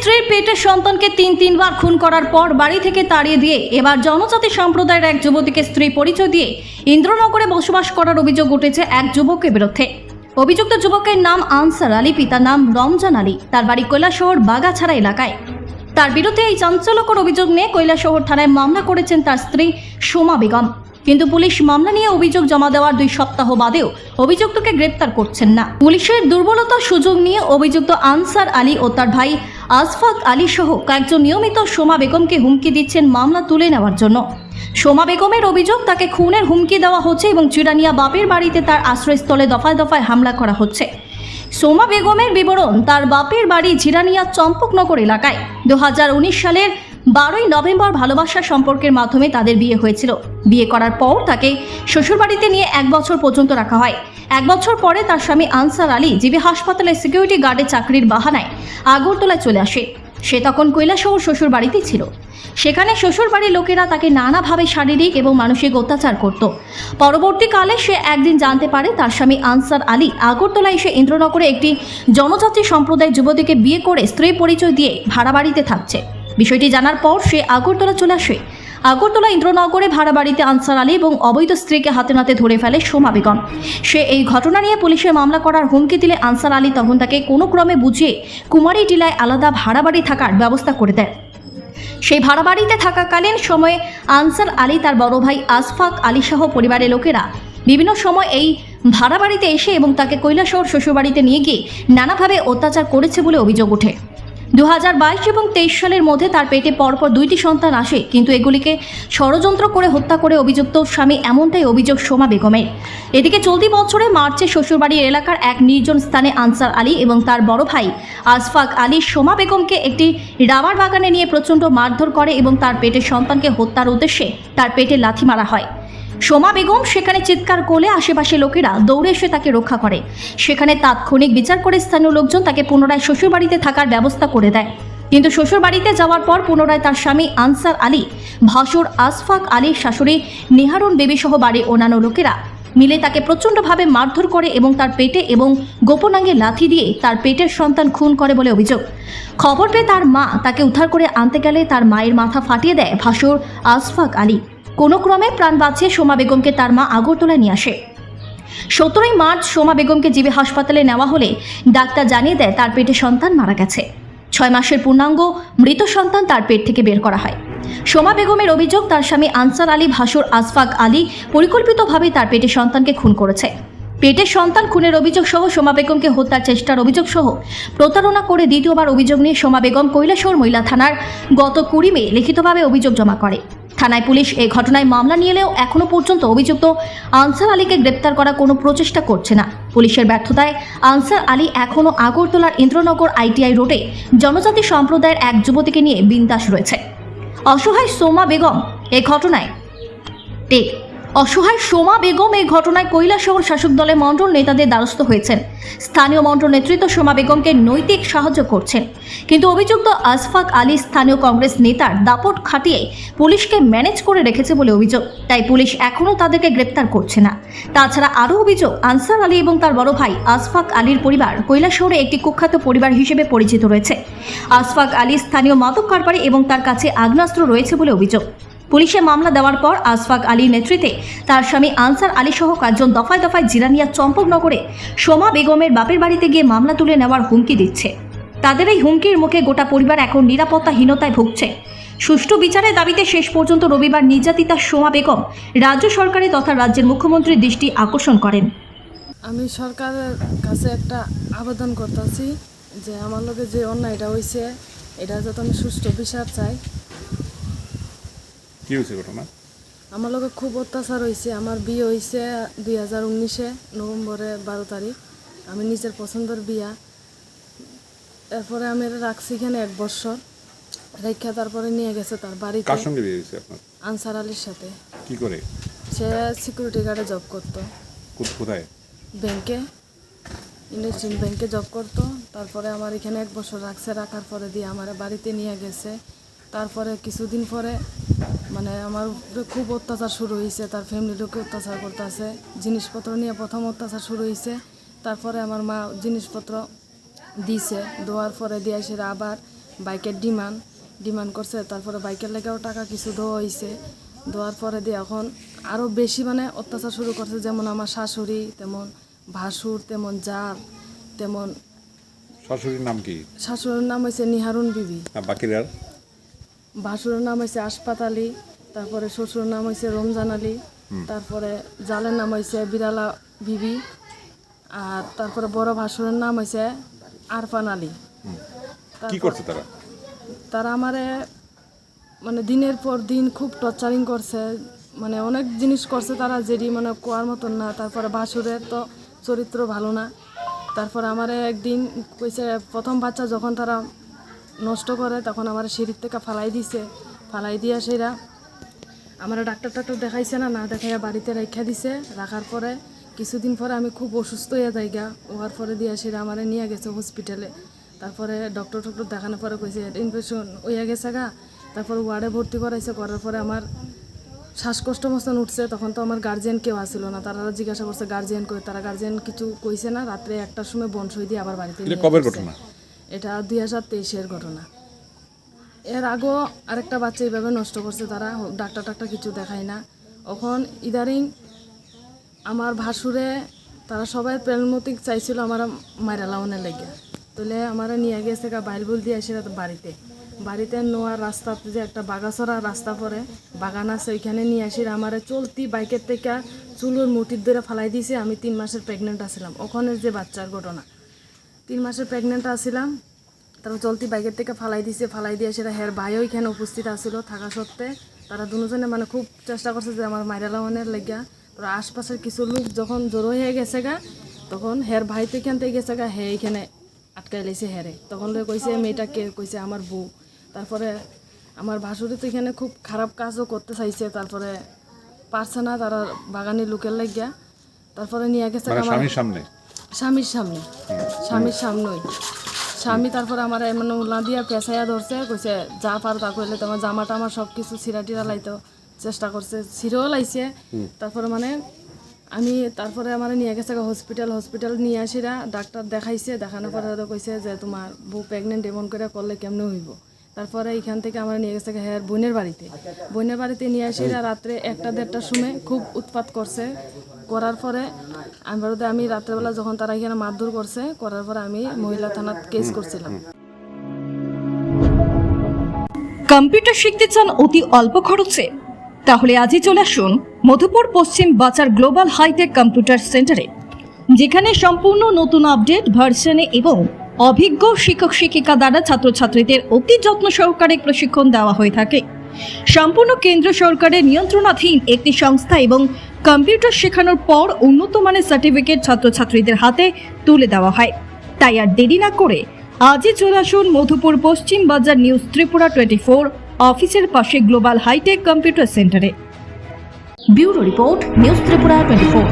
স্ত্রীর পেটের সন্তানকে তিন তিনবার খুন করার পর বাড়ি থেকে তাড়িয়ে দিয়ে এবার জনজাতি সম্প্রদায়ের এক যুবতীকে স্ত্রী পরিচয় দিয়ে ইন্দ্রনগরে বসবাস করার অভিযোগ উঠেছে এক যুবকের বিরুদ্ধে। অভিযুক্ত যুবকের নাম আনসার আলী, পিতার নাম রমজান আলী। তার বাড়ি কৈলাসহর বাগাছাড়া এলাকায়। তার বিরুদ্ধে এই চাঞ্চল্যকর অভিযোগ নিয়ে কৈলাসহর থানায় মামলা করেছেন তার স্ত্রী সোমা বেগম। কিন্তু পুলিশ মামলা নিয়ে অভিযোগ জমা দেওয়ার দুই সপ্তাহ বাদেও অভিযুক্তকে গ্রেপ্তার করছেন না। পুলিশের দুর্বলতার সুযোগ নিয়ে অভিযুক্ত আনসার আলী ও তার ভাই আশফাক আলী সহ কয়েকজন নিয়মিত সোমা বেগমকে হুমকি দিচ্ছেন মামলা তুলে নেওয়ার জন্য। সোমা বেগমের অভিযোগ, তাকে খুনের হুমকি দেওয়া হচ্ছে এবং চিরানিয়া বাপের বাড়িতে তার আশ্রয়স্থলে দফায় দফায় হামলা করা হচ্ছে। সোমা বেগমের বিবরণ তার বাপের বাড়ি ঝিরানিয়া চম্পকনগর এলাকায়। দু হাজার উনিশ সালের বারোই নভেম্বর ভালোবাসা সম্পর্কের মাধ্যমে তাদের বিয়ে হয়েছিল। বিয়ে করার পর তাকে শ্বশুরবাড়িতে নিয়ে এক বছর পর্যন্ত রাখা হয়। এক বছর পরে তার স্বামী আনসার আলী জিবি হাসপাতালে সিকিউরিটি গার্ডে চাকরির বাহানায় আগরতলায় চলে আসে। সে তখন কৈলাসহর শ্বশুর বাড়িতেই ছিল। সেখানে শ্বশুরবাড়ির লোকেরা তাকে নানাভাবে শারীরিক এবং মানসিক অত্যাচার করত। পরবর্তীকালে সে একদিন জানতে পারে তার স্বামী আনসার আলী আগরতলা এসে ইন্দ্রনগরে একটি জনজাতি সম্প্রদায় যুবতীকে বিয়ে করে স্ত্রী পরিচয় দিয়ে ভাড়া বাড়িতে থাকছে। বিষয়টি জানার পর সে আগরতলা চলে আসে। আগরতলা ইন্দ্রনগরে ভাড়া বাড়িতে আনসার আলী এবং অবৈধ স্ত্রীকে হাতে নাতে ধরে ফেলে সোমা বেগম। সে এই ঘটনা নিয়ে পুলিশে মামলা করার হুমকি দিলে আনসার আলী তখন তাকে কোনো ক্রমে বুঝিয়ে কুমারী টিলায় আলাদা ভাড়া বাড়ি থাকার ব্যবস্থা করে দেয় সেই ভাড়া বাড়িতে থাকাকালীন সময়ে আনসার আলী তার বড় ভাই আসফাক আলী সহ পরিবারের লোকেরা বিভিন্ন সময় এই ভাড়া বাড়িতে এসে এবং তাকে কৈলাসহর শ্বশুরবাড়িতে নিয়ে গিয়ে নানাভাবে অত্যাচার করেছে বলে অভিযোগ ওঠে। দু হাজার বাইশ এবং তেইশ সালের মধ্যে তার পেটে পরপর দুইটি সন্তান আসে, কিন্তু এগুলিকে ষড়যন্ত্র করে হত্যা করে অভিযুক্ত স্বামী এমনটাই অভিযোগ সোমা বেগমের। এদিকে চলতি বছরে মার্চে শ্বশুরবাড়ির এলাকার এক নির্জন স্থানে আনসার আলী এবং তার বড় ভাই আসফাক আলী সোমা বেগমকে একটি রাবার বাগানে নিয়ে প্রচণ্ড মারধর করে এবং তার পেটের সন্তানকে হত্যার উদ্দেশ্যে তার পেটে লাথি মারা হয়। সোমা বেগম সেখানে চিৎকার করলে আশেপাশে লোকেরা দৌড়ে এসে তাকে রক্ষা করে। সেখানে তাৎক্ষণিক বিচার করে স্থানীয় লোকজন তাকে পুনরায় শ্বশুরবাড়িতে থাকার ব্যবস্থা করে দেয়। কিন্তু শ্বশুরবাড়িতে যাওয়ার পর পুনরায় তার স্বামী আনসার আলী, ভাসুর আসফাক আলীর শাশুড়ি নিহারুন বেবি সহ বাড়ির অন্যান্য লোকেরা মিলে তাকে প্রচণ্ডভাবে মারধর করে এবং তার পেটে এবং গোপনাঙ্গে লাথি দিয়ে তার পেটের সন্তান খুন করে বলে অভিযোগ। খবর পেয়ে তার মা তাকে উদ্ধার করে আনতে গেলে তার মায়ের মাথা ফাটিয়ে দেয় ভাসুর আসফাক আলী। কোনো ক্রমে প্রাণ বাঁচিয়ে সোমা বেগমকে তার মা আগরতলায় নিয়ে আসে। সতেরোই মার্চ সোমা বেগমকে জিবি হাসপাতালে নেওয়া হলে ডাক্তার জানিয়ে দেয় তার পেটে সন্তান মারা গেছে। ছয় মাসের পূর্ণাঙ্গ মৃত সন্তান তার পেট থেকে বের করা হয়। সোমা বেগমের অভিযোগ, তার স্বামী আনসার আলী ভাসুর আশফাক আলী পরিকল্পিতভাবে তার পেটে সন্তানকে খুন করেছে। পেটের সন্তান খুনের অভিযোগ সহ সোমা বেগমকে হত্যার চেষ্টার অভিযোগ সহ প্রতারণা করে দ্বিতীয়বার অভিযোগ নিয়ে সোমা বেগম কৈলাসহর মহিলা থানার গত কুড়ি মে লিখিতভাবে অভিযোগ জমা করে। থানায় পুলিশ এই ঘটনায় মামলা নিয়ে এলেও এখনও পর্যন্ত অভিযুক্ত আনসার আলীকে গ্রেপ্তার করার কোনো প্রচেষ্টা করছে না। পুলিশের ব্যর্থতায় আনসার আলী এখনও আগরতলার ইন্দ্রনগর আইটিআই রোডে জনজাতি সম্প্রদায়ের এক যুবতীকে নিয়ে বিন্দাস রয়েছে। অসহায় সোমা বেগম এই ঘটনায় টেক অসহায় সোমা বেগম এই ঘটনায় কৈলাসহর শাসক দলের মণ্ডল নেতাদের দ্বারস্থ হয়েছেন। স্থানীয় মণ্ডল নেতৃত্ব সোমা বেগমকে নৈতিক সাহায্য করছেন। কিন্তু অভিযুক্ত আসফাক আলী স্থানীয় কংগ্রেস নেতার দাপট খাটিয়ে পুলিশকে ম্যানেজ করে রেখেছে বলে অভিযোগ। তাই পুলিশ এখনও তাদেরকে গ্রেপ্তার করছে না। তাছাড়া আরও অভিযোগ, আনসার আলী এবং তার বড় ভাই আসফাক আলীর পরিবার কৈলাসহরে একটি কুখ্যাত পরিবার হিসেবে পরিচিত রয়েছে। আসফাক আলী স্থানীয় মাদক কারবারি এবং তার কাছে আগ্নেয়াস্ত্র রয়েছে বলে অভিযোগ। পুলিশে মামলা দেওয়ার পর আসফাক আলীর নেতৃত্বে তার স্বামী আনসার আলী সহ কয়েকজন দফায় দফায় জিরানিয়া চম্পকনগরে সোমা বেগমের বাপের বাড়িতে গিয়ে মামলা তুলে নেওয়ার হুমকি দিচ্ছে। তাদের এই হুমকির মুখে গোটা পরিবার এখন নিরাপত্তাহীনতায় ভুগছে। সুষ্ঠু বিচারের দাবিতে শেষ পর্যন্ত রবিবার নির্যাতিতা সোমা বেগম রাজ্য সরকারের তথা রাজ্যের মুখ্যমন্ত্রীর দৃষ্টি আকর্ষণ করেন। আমি সরকারের কাছে একটা আবেদন করতেছি যে আমার লোকে যে অন্যায়টা হয়েছে এটা যাতে আমি সুষ্ঠু বিচার চাই কি হয়েছে ঘটনা? আমার লোকে খুব অত্যাচার হয়েছে আমার বিয়ে হয়েছে দুই হাজার উনিশে নভেম্বরের বারো তারিখ। আমি নিজের পছন্দের বিয়া। এরপরে আমি রাখছি এখানে এক বছর। রেখা তারপরে নিয়ে গেছে তার বাড়িতে। কার সঙ্গে বিয়ে হয়েছে আপনার? আনসার আলীর সাথে। কি করে? সে সিকিউরিটি গার্ডে জব করতো। কোথায়? ব্যাংকে। ইন্ডাস্ট্রিয়াল ব্যাংকে জব করতো। তারপরে আমার এখানে এক বছর রাখছে। রাখার পরে দিয়ে আমার বাড়িতে নিয়ে গেছে। তারপরে কিছুদিন পরে মানে আমার উপরে খুব অত্যাচার শুরু হয়েছে তার ফ্যামিলি লোকে অত্যাচার করতেছে জিনিসপত্র নিয়ে প্রথম অত্যাচার শুরু হয়েছে তারপরে আমার মা জিনিসপত্র দিছে দেওয়ার পরে দিয়ে সেটা আবার বাইকের ডিমান্ড ডিমান্ড করছে তারপরে বাইকের লেগেও টাকা কিছু দেওয়া হয়েছে দেওয়ার পরে দিয়ে এখন আরও বেশি মানে অত্যাচার শুরু করছে যেমন আমার শাশুড়ি তেমন ভাসুর তেমন জার তেমন শাশুড়ির নাম কি? শাশুড়ির নাম হয়েছে নিহারুন বিবি। বাকিরা? ভাসুরের নাম হয়েছে আশপাত আলী তারপরে শ্বশুরের নাম হয়েছে রমজান আলী তারপরে জালের নাম হয়েছে বিড়ালা বিবি আর তারপরে বড় ভাসুরের নাম হয়েছে আরফান আলী। কি করছে তারা? তারা আমারে মানে দিনের পর দিন খুব টর্চারিং করছে মানে অনেক জিনিস করছে তারা যেটি মানে কোয়ার মতন না তারপরে ভাসুরের তো চরিত্র ভালো না। তারপর আমারে একদিন কইছে প্রথম বাচ্চা যখন তারা নষ্ট করে তখন আমার সিঁড়ির থেকে ফালাই দিছে। ফালাই দিয়া সেরা আমার ডাক্তার টাক্তার দেখাইছে না না দেখাইয়া বাড়িতে রেখা দিছে। রাখার পরে কিছুদিন পরে আমি খুব অসুস্থ হয়ে যাই গা হওয়ার পরে দিয়ে সেরা আমারে নিয়ে গেছে হসপিটালে তারপরে ডক্টর টক্টর দেখানোর পরে কইছে ইনফেকশন হইয়া গেছে গা। তারপর ওয়ার্ডে ভর্তি করাইছে করার পরে আমার শ্বাসকষ্ট মতন উঠছে। তখন তো আমার গার্জিয়ান কেউ আসছিল না তারা জিজ্ঞাসা করছে গার্জিয়ান কই? তারা গার্জিয়ান কিছু কইছে না রাত্রে একটার সময় বনসই দিয়ে আবার বাড়িতে গেছে। ঘটনা? এটা দুই হাজার তেইশের ঘটনা। এর আগেও আরেকটা বাচ্চা এইভাবে নষ্ট করছে, তারা ডাক্তার টাক্তার কিছু দেখায় না। এখন ইদারিং আমার ভাসুরে, তারা সবাই প্রেমমতিক চাইছিল আমার মায়েরা লাউনের লেগে। তাহলে আমার নিয়ে গেছে গা বাইল বুল দিয়ে আসে বাড়িতে। বাড়িতে নোয়ার রাস্তাতে যে একটা বাগাছড়া রাস্তা পরে, বাগান আছে, ওইখানে নিয়ে আসি আমার চলতি বাইকের থেকে চুলোর মুটির ধরে ফালাই দিয়েছে আমি তিন মাসের প্রেগনেন্ট আছিলাম। ওখানে যে বাচ্চার ঘটনা। তিন মাসের প্রেগনেন্ট আসছিলাম তারপর চলতি বাইকের থেকে ফালাই দিছে ফালাই দিয়ে সেটা হের ভাইও এখানে উপস্থিত আছিল থাকা সত্ত্বে। তারা দুজনে মানে খুব চেষ্টা করছে যে আমার মায়েরা লাগানোর লেগা। তোরা আশপাশের কিছু লোক যখন জড়ো হয়ে গেছে গা তখন হের ভাই তো এখান থেকে গেছে গা হে এখানে আটকাই লেছে হেরে তখন কইছে মেয়েটা কে কইছে আমার বউ। তারপরে আমার ভাসুরি তো এখানে খুব খারাপ কাজও করতে চাইছে। তারপরে পারছে না তারা বাগানের লোকের লাগিয়া তারপরে নিয়ে গেছে মানে আমার সামনে? স্বামীর সামনে। স্বামীর সামনেই স্বামী তারপরে আমার মানে উল্লা দিয়া পেঁচাইয়া ধরছে কইছে যা পার তা কইলে তোমার জামা টামা সব কিছু সিরা টিরা লাইতে চেষ্টা করছে ছিঁড়েও লাইছে। তারপরে মানে আমি তারপরে আমার নিয়ে গেছে হসপিটাল হসপিটাল নিয়ে আসিরা ডাক্তার দেখাইছে দেখানোর পরে কইছে যে তোমার বউ প্রেগনেন্ট এমন করে করলে কেমনে হইব? তারপরে এইখান থেকে আমার নিয়ে গেছে হ্যাঁ বোনের বাড়িতে। বোনের বাড়িতে নিয়ে আসিরা রাত্রে একটা দেড়টার সময় খুব উৎপাত করছে। করার পরে আমি বলতে আমি রাত্রেবেলা যখন তারা এখানে মারধর করছে, করার পরে আমি মহিলা থানাত কেস করছিলাম। কম্পিউটার শিখতে চান অতি অল্প খরচে? তাহলে আজই চলে আসুন মধুপুর পশ্চিম বাজার গ্লোবাল হাইটেক কম্পিউটার সেন্টারে, যেখানে সম্পূর্ণ নতুন আপডেট, ভার্সনে এবং অভিজ্ঞ শিক্ষক শিক্ষিকা দ্বারা ছাত্রছাত্রীদের অতি যত্ন সহকারে প্রশিক্ষণ দেওয়া হয়ে থাকে। সম্পূর্ণ কেন্দ্র সরকারের নিয়ন্ত্রণাধীন একটি সংস্থা এবং কম্পিউটার শেখানোর পর উন্নত মানের সার্টিফিকেট ছাত্রছাত্রীদের হাতে তুলে দেওয়া হয়। তাই আর দেরি না করে আজই চলে আসুন মধুপুর পশ্চিম বাজার নিউজ ত্রিপুরা টোয়েন্টি ফোর অফিসের পাশে গ্লোবাল হাইটেক কম্পিউটার সেন্টারে। Bureau report news Tripura twenty four.